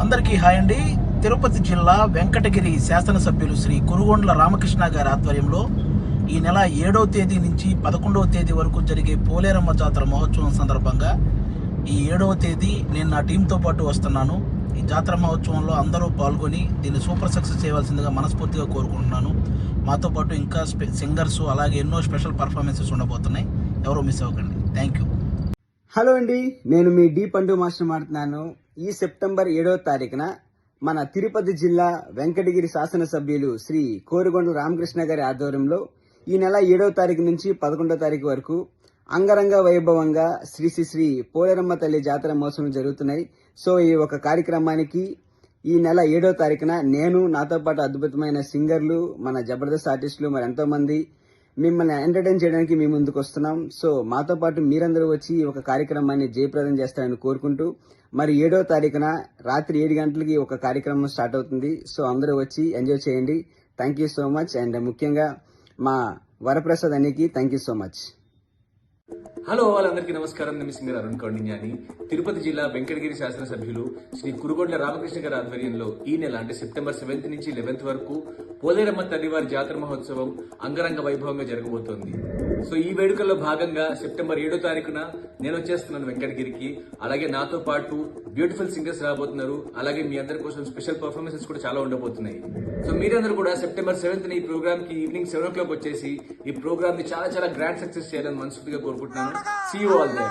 అందరికీ హాయ్ అండి. తిరుపతి జిల్లా వెంకటగిరి శాసనసభ్యులు శ్రీ కురుగొండ్ల రామకృష్ణ గారి ఆధ్వర్యంలో ఈ నెల ఏడవ తేదీ నుంచి పదకొండవ తేదీ వరకు జరిగే పోలేరమ్మ జాతర మహోత్సవం సందర్భంగా ఈ ఏడవ తేదీ నేను నా టీంతో పాటు వస్తున్నాను. ఈ జాతర మహోత్సవంలో అందరూ పాల్గొని దీన్ని సూపర్ సక్సెస్ చేయవలసిందిగా మనస్ఫూర్తిగా కోరుకుంటున్నాను. మాతో పాటు ఇంకా స్పె- సింగర్స్ అలాగే ఎన్నో స్పెషల్ పర్ఫార్మెన్సెస్ ఉండబోతున్నాయి. ఎవరో మిస్ అవ్వకండి. Thank you. హలో అండి నేను మీ డి పండు మాస్టర్ మాట్లాడుతున్నాను. ఈ సెప్టెంబర్ ఏడవ తారీఖున మన తిరుపతి జిల్లా వెంకటగిరి శాసనసభ్యులు శ్రీ కోరుగొండ రామకృష్ణ గారి ఆధ్వర్యంలో ఈ నెల ఏడవ తారీఖు నుంచి పదకొండవ తారీఖు వరకు అంగరంగ వైభవంగా శ్రీ శ్రీ శ్రీ పోలేరమ్మ తల్లి జాతర మోసం జరుగుతున్నాయి. సో ఈ ఒక కార్యక్రమానికి ఈ నెల ఏడవ తారీఖున నేను నాతో పాటు అద్భుతమైన సింగర్లు మన జబర్దస్త్ ఆర్టిస్టులు మరి ఎంతోమంది మిమ్మల్ని ఎంటర్టైన్ చేయడానికి మేము ముందుకు వస్తున్నాం. సో మాతో పాటు మీరందరూ వచ్చి ఈ ఒక కార్యక్రమాన్ని జయప్రదం చేస్తారని కోరుకుంటూ మరి ఏడో తారీఖున రాత్రి ఏడు గంటలకి ఒక కార్యక్రమం స్టార్ట్ అవుతుంది. సో అందరూ వచ్చి ఎంజాయ్ చేయండి. Thank you so much and ముఖ్యంగా మా Varaprasad అనికి thank you so much hello వాళ్ళందరికీ నమస్కారం. నేను సింగర్ అరుణ్ కౌండిన్యాని. తిరుపతి జిల్లా వెంకటగిరి శాసనసభ్యులు శ్రీ కురుగొండ్ల రామకృష్ణ గారి ఆధ్వర్యంలో ఈ నెల అంటే సెప్టెంబర్ సెవెంత్ నుంచి లెవెన్త్ వరకు పోలేరమ్మ తల్లివారి జాతర మహోత్సవం అంగరంగ వైభవంగా జరగబోతోంది. సో ఈ వేడుకల్లో భాగంగా సెప్టెంబర్ ఏడో తారీఖున నేను వచ్చేస్తున్నాను వెంకటగిరికి. అలాగే నాతో పాటు బ్యూటిఫుల్ సింగర్స్ రాబోతున్నారు. అలాగే మీ అందరి కోసం స్పెషల్ పర్ఫార్మెన్సెస్ కూడా చాలా ఉండబోతున్నాయి. సో మీరందరూ కూడా సెప్టెంబర్ సెవెంత్ ఈ ప్రోగ్రామ్కి ఈవినింగ్ సెవెన్ ఓ క్లాక్ వచ్చేసి ఈ ప్రోగ్రామ్ని చాలా చాలా గ్రాండ్ సక్సెస్ చేయాలని మనస్ఫూర్తిగా కోరుకుంటున్నాను. See you all they